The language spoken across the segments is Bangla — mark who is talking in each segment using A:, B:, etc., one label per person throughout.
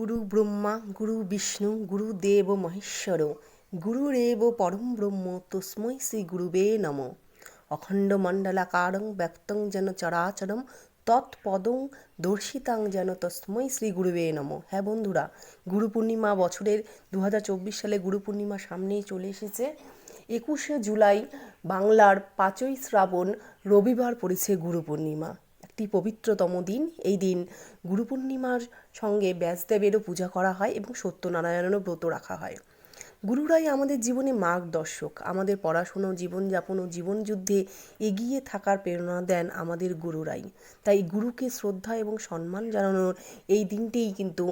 A: গুরু ব্রহ্মা, গুরু বিষ্ণু, গুরু দেব মহেশ্বর গুরুরেব পরম ব্রহ্ম, তস্মৈ শ্রী গুরুবে নম। অখণ্ড মণ্ডলাকারং ব্যক্তং যেন চরাচরম তৎপদং দর্শিতাং যেন তস্মৈ শ্রী গুরুবে নম। হ্যাঁ বন্ধুরা, গুরু পূর্ণিমা বছরের দু হাজার চব্বিশ সালে গুরু পূর্ণিমা সামনেই চলে এসেছে। একুশে জুলাই বাংলার পাঁচই শ্রাবণ রবিবার পড়েছে গুরু পূর্ণিমা। একটি পবিত্রতম দিন। এই দিন গুরু পূর্ণিমার সঙ্গে ব্যাসদেবেরও পূজা করা হয় এবং সত্যনারায়ণেরও ব্রত রাখা হয়। গুরুরাই আমাদের জীবনে মার্গদর্শক। আমাদের পড়াশুনো, জীবনযাপন ও জীবনযুদ্ধে এগিয়ে থাকার প্রেরণা দেন আমাদের গুরুরাই। তাই গুরুকে শ্রদ্ধা এবং সম্মান জানানোর এই দিনটিই কিন্তু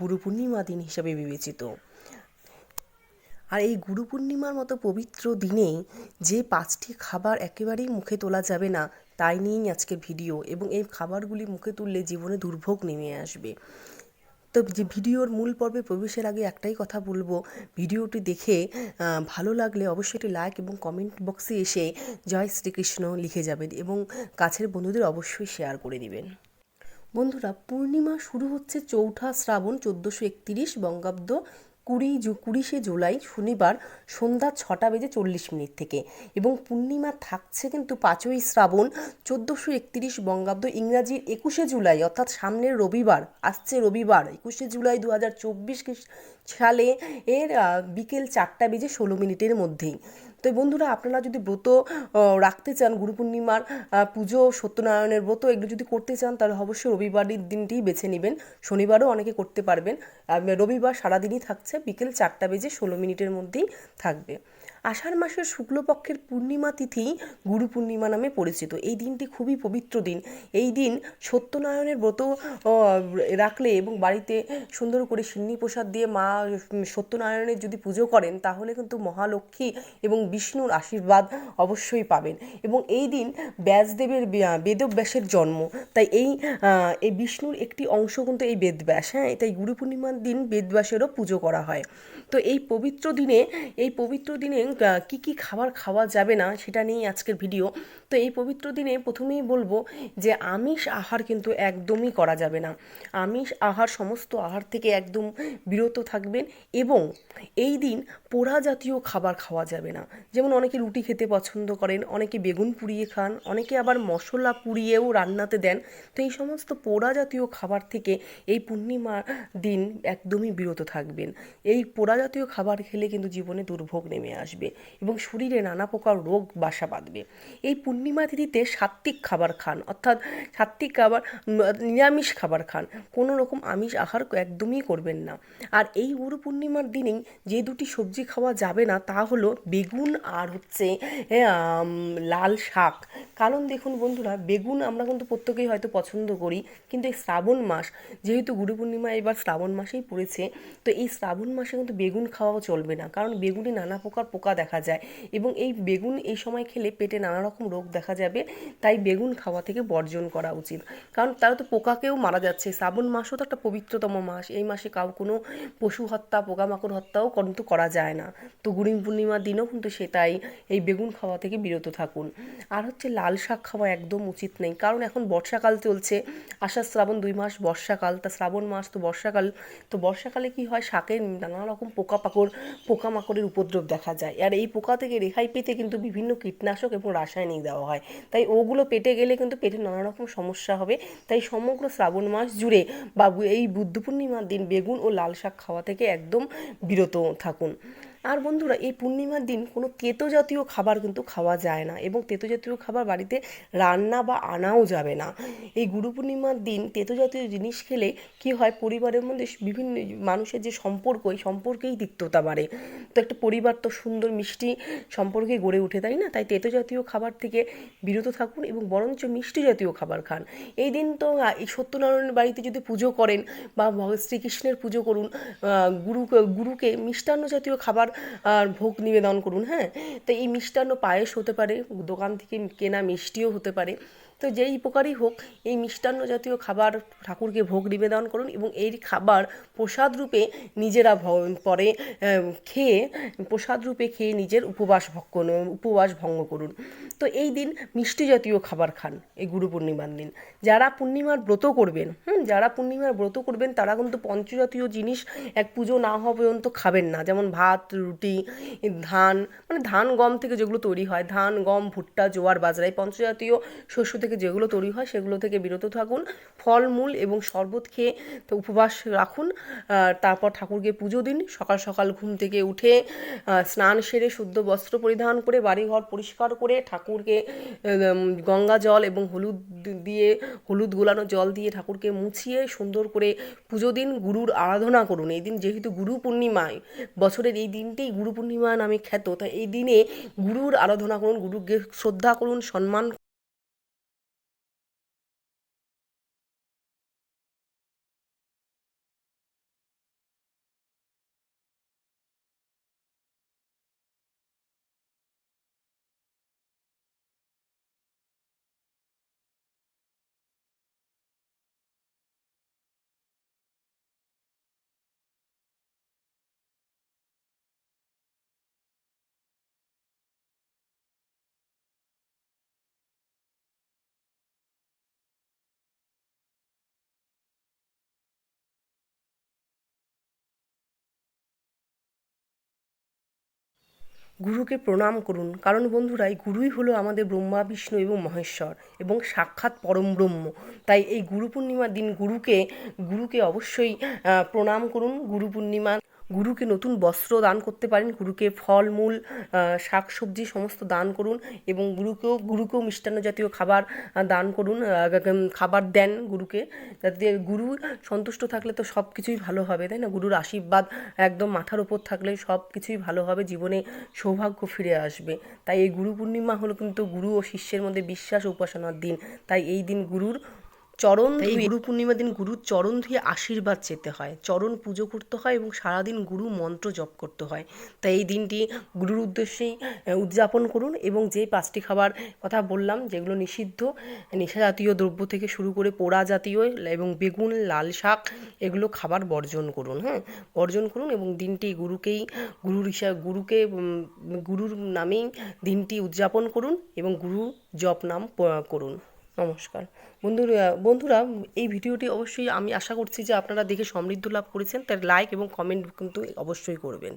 A: গুরু পূর্ণিমা দিন হিসেবে বিবেচিত। আর এই গুরু পূর্ণিমার মতো পবিত্র দিনে যে পাঁচটি খাবার একেবারেই মুখে তোলা যাবে না তাই নিয়েই আজকের ভিডিও এবং এই খাবারগুলি মুখে তুললে জীবনে দুর্ভোগ নেমে আসবে। তো যে ভিডিওর মূল পর্বে প্রবেশের আগে একটাই কথা বলব। ভিডিওটি দেখে ভালো লাগলে অবশ্যই একটি লাইক এবং কমেন্ট বক্সে এসে জয় শ্রীকৃষ্ণ লিখে যাবেন এবং কাছের বন্ধুদের অবশ্যই শেয়ার করে দিবেন। বন্ধুরা, পূর্ণিমা শুরু হচ্ছে চৌঠা শ্রাবণ চোদ্দোশো একতিরিশ বঙ্গাব্দ কুড়ি জু, কুড়িশে জুলাই শনিবার সন্ধ্যা ছটা বেজে চল্লিশ মিনিট থেকে এবং পূর্ণিমা থাকছে কিন্তু পাঁচই শ্রাবণ চোদ্দোশো একত্রিশ বঙ্গাব্দ ইংরাজির একুশে জুলাই অর্থাৎ সামনের রবিবার, আসছে রবিবার, একুশে জুলাই দু হাজার চব্বিশ সালে এর বিকেল চারটা বেজে ষোলো মিনিটের মধ্যেই। তো বন্ধুরা, আপনারা যদি ব্রত রাখতে চান, গুরু পূর্ণিমার পুজো, সত্যনারায়ণের ব্রত এগুলো যদি করতে চান, তাহলে অবশ্যই রবিবারের দিনটি বেছে নেবেন। শনিবারও অনেকে করতে পারবেন। রবিবার সারাদিনই থাকছে, বিকেল চারটা বেজে ষোলো মিনিটের মধ্যেই থাকবে। আষাঢ় মাসের শুক্লপক্ষের পূর্ণিমা তিথি গুরু পূর্ণিমা নামে পরিচিত। এই দিনটি খুবই পবিত্র দিন। এই দিন সত্যনারায়ণের ব্রত রাখলে এবং বাড়িতে সুন্দর করে সিন্নি প্রসাদ দিয়ে মা সত্যনারায়ণের যদি পুজো করেন, তাহলে কিন্তু মহালক্ষ্মী এবং বিষ্ণুর আশীর্বাদ অবশ্যই পাবেন। এবং এই দিন ব্যাসদেবের বেদব্যাসের জন্ম। তাই এই এই বিষ্ণুর একটি অংশ কিন্তু এই বেদব্যাস। হ্যাঁ তাই গুরু পূর্ণিমার দিন বেদব্যাসেরও পুজো করা হয়। তো এই পবিত্র দিনে, এই পবিত্র দিনে কি কি খাবার খাওয়া যাবে না সেটা নিয়েই আজকের ভিডিও তো এই পবিত্র দিনে প্রথমেই বলব যে আমিষ আহার কিন্তু একদমই করা যাবে না। আমিষ আহার সমস্ত আহার থেকে একদম বিরত থাকবেন এবং এই দিন পোড়া জাতীয় খাবার খাওয়া যাবে না। যেমন অনেকে রুটি খেতে পছন্দ করেন, অনেকে বেগুন পুড়িয়ে খান, অনেকে আবার মশলা পুড়িয়েও রান্নাতে দেন। তো এই সমস্ত পোড়া জাতীয় খাবার থেকে এই পূর্ণিমা দিন একদমই বিরত থাকবেন। এই পোড়া জাতীয় খাবার খেলে কিন্তু জীবনে দুর্ভোগ নেমে আসবে। এবং শরীরে নানা প্রকার রোগ, বাসা বাঁধবে। এই পূর্ণিমা তিথিতে সাত্ত্বিক খাবার খান, অর্থাৎ সাত্ত্বিক খাবার নিরামিষ খাবার খান। কোনো রকম আমিষ আহার একদমই করবেন না। আর এই গুরু পূর্ণিমার দিনেই যে দুটি সবজি খাওয়া যাবে না, তা হলো বেগুন আর হচ্ছে লাল শাক। কারণ দেখুন বন্ধুরা, বেগুন আমরা কিন্তু প্রত্যেকেই হয়তো পছন্দ করি, কিন্তু এই শ্রাবণ মাস, যেহেতু গুরু পূর্ণিমা এবার শ্রাবণ মাসেই পড়েছে, তো এই শ্রাবণ মাসে কিন্তু বেগুন খাওয়াও চলবে না। কারণ বেগুনে নানা প্রকার পোকা দেখা যায় এবং এই বেগুন এই সময় খেলে পেটে নানা রকম রোগ দেখা যাবে, তাই বেগুন খাওয়া থেকে বর্জন করা উচিত। কারণ তারা তো পোকাকেও মারা যাচ্ছে। শ্রাবণ মাসও তো একটা পবিত্রতম মাস। এই মাসে কাউ কোনো পশু হত্যা, পোকামাকড় হত্যাও কিন্তু করা যায় না। তো গুরু পূর্ণিমার দিনও কিন্তু সে তাই এই বেগুন খাওয়া থেকে বিরত থাকুন। আর হচ্ছে লাল শাক খাওয়া একদম উচিত নেই। কারণ এখন বর্ষাকাল চলছে। আষাঢ়, শ্রাবণ দুই মাস বর্ষাকাল। তা শ্রাবণ মাস তো বর্ষাকাল। তো বর্ষাকালে কি হয়? শাকের নানা রকম পোকাপাকড় পোকামাকড়ের উপদ্রব দেখা যায়। আর এই পোকা থেকে রেহাই পেতে কিন্তু বিভিন্ন কীটনাশক এবং রাসায়নিক দেওয়া হয়। তাই ওগুলো পেটে গেলে কিন্তু পেটে নানা রকম সমস্যা হবে। তাই সমগ্র শ্রাবণ মাস জুড়ে বা এই বুদ্ধ পূর্ণিমার দিন বেগুন ও লাল শাক খাওয়া থেকে একদম বিরত থাকুন। আর বন্ধুরা, এই পূর্ণিমার দিন কোনো তেতো জাতীয় খাবার কিন্তু খাওয়া যায় না এবং তেতো জাতীয় খাবার বাড়িতে রান্না বা আনাও যাবে না। এই গুরু পূর্ণিমার দিন তেতো জাতীয় জিনিস খেলে কি হয়? পরিবারের মধ্যে বিভিন্ন মানুষের যে সম্পর্ক, এই সম্পর্কেই তিক্ততা বাড়ে। তো একটা পরিবার তো সুন্দর মিষ্টি সম্পর্কে গড়ে ওঠে, তাই না? তাই তেতো জাতীয় খাবার থেকে বিরত থাকুন এবং বরঞ্চ মিষ্টি জাতীয় খাবার খান। এই দিন তো এই সত্যনারায়ণের বাড়িতে যদি পুজো করেন বা শ্রীকৃষ্ণের পুজো করুন গুরু গুরুকে মিষ্টান্ন জাতীয় খাবার আর ভোগ নিবেদন করুন হ্যাঁ? তো এই মিষ্টান্ন পায়েস হতে পারে, দোকান থেকে কেনা মিষ্টিও হতে পারে। তো যেই প্রকারই হোক, এই মিষ্টান্ন জাতীয় খাবার ঠাকুরকে ভোগ নিবেদন করুন এবং এই খাবার প্রসাদ রূপে নিজেরা পরে খেয়ে, প্রসাদ রূপে খেয়ে নিজের উপবাস ভক্ষ উপবাস ভঙ্গ করুন। তো এই দিন মিষ্টি জাতীয় খাবার খান এই গুরু পূর্ণিমার দিন। যারা পূর্ণিমার ব্রত করবেন, হুম, যারা পূর্ণিমার ব্রত করবেন, তারা কিন্তু পঞ্চজাতীয় জিনিস এক পুজো না হওয়া পর্যন্ত খাবেন না। যেমন ভাত, রুটি, ধান মানে ধান, গম থেকে যেগুলো তৈরি হয়, ধান, গম, ভুট্টা, জোয়ার, বাজরা, এই পঞ্চজাতীয় শস্য থেকে যেগুলো তৈরি হয় সেগুলো থেকে বিরত থাকুন ফলমূল এবং শরবত খেয়ে উপবাস রাখুন তারপর ঠাকুরকে পুজো দিন। সকাল সকাল ঘুম থেকে উঠে স্নান সেরে শুদ্ধ বস্ত্র পরিধান করে বাড়িঘর পরিষ্কার করে ঠাকুরকে গঙ্গা জল এবং হলুদ দিয়ে, হলুদ গোলানো জল দিয়ে ঠাকুরকে মুছিয়ে সুন্দর করে পুজো দিন, গুরুর আরাধনা করুন। এই দিন যেহেতু গুরু পূর্ণিমায় বছরের এই দিনটাই গুরু পূর্ণিমা নামে খ্যাত, তাই এই দিনে গুরুর আরাধনা করুন, গুরুকে শ্রদ্ধা করুন, সম্মান গুরুকে প্রণাম করুন। কারণ বন্ধুরাই, গুরুই হলো আমাদের ব্রহ্মা, বিষ্ণু এবং মহেশ্বর এবং সাক্ষাৎ পরম ব্রহ্ম। তাই এই গুরু পূর্ণিমার দিন গুরুকে গুরুকে অবশ্যই প্রণাম করুন। গুরু পূর্ণিমা গুরুকে নতুন বস্ত্র দান করতে পারেন, গুরুকে ফল, মূল শাক, সবজি সমস্ত দান করুন এবং গুরুকেও গুরুকেও মিষ্টান্ন জাতীয় খাবার দান করুন খাবার দেন গুরুকে, যাতে গুরু সন্তুষ্ট থাকলে তো সব কিছুই ভালো হবে, তাই না? গুরুর আশীর্বাদ একদম মাথার উপর থাকলে সব কিছুই ভালো হবে, জীবনে সৌভাগ্য ফিরে আসবে। তাই এই গুরু পূর্ণিমা হলো কিন্তু গুরু ও শিষ্যের মধ্যে বিশ্বাস উপাসনার দিন। তাই এই দিন গুরুর চরণ এই গুরু পূর্ণিমার দিন গুরুর চরণ ধুয়ে আশীর্বাদ চেতে হয়। চরণ পুজো করতে হয় এবং সারাদিন গুরু মন্ত্র জপ করতে হয়। তাই এই দিনটি গুরুর উদ্দেশ্যেই উদযাপন করুন এবং যে পাঁচটি খাবার কথা বললাম যেগুলো নিষিদ্ধ নেশা জাতীয় দ্রব্য থেকে শুরু করে পোড়া জাতীয় এবং বেগুন লাল শাক এগুলো খাবার বর্জন করুন হ্যাঁ? বর্জন করুন এবং দিনটি গুরুকেই গুরুর হিসাবে গুরুকে গুরুর নামেই দিনটি উদযাপন করুন এবং গুরু জপ নাম করুন। নমস্কার। বন্ধুরা বন্ধুরা, এই ভিডিওটি অবশ্যই আমি আশা করছি যে আপনারা দেখে সমৃদ্ধ লাভ করেছেন তার লাইক এবং কমেন্ট কিন্তু অবশ্যই করবেন।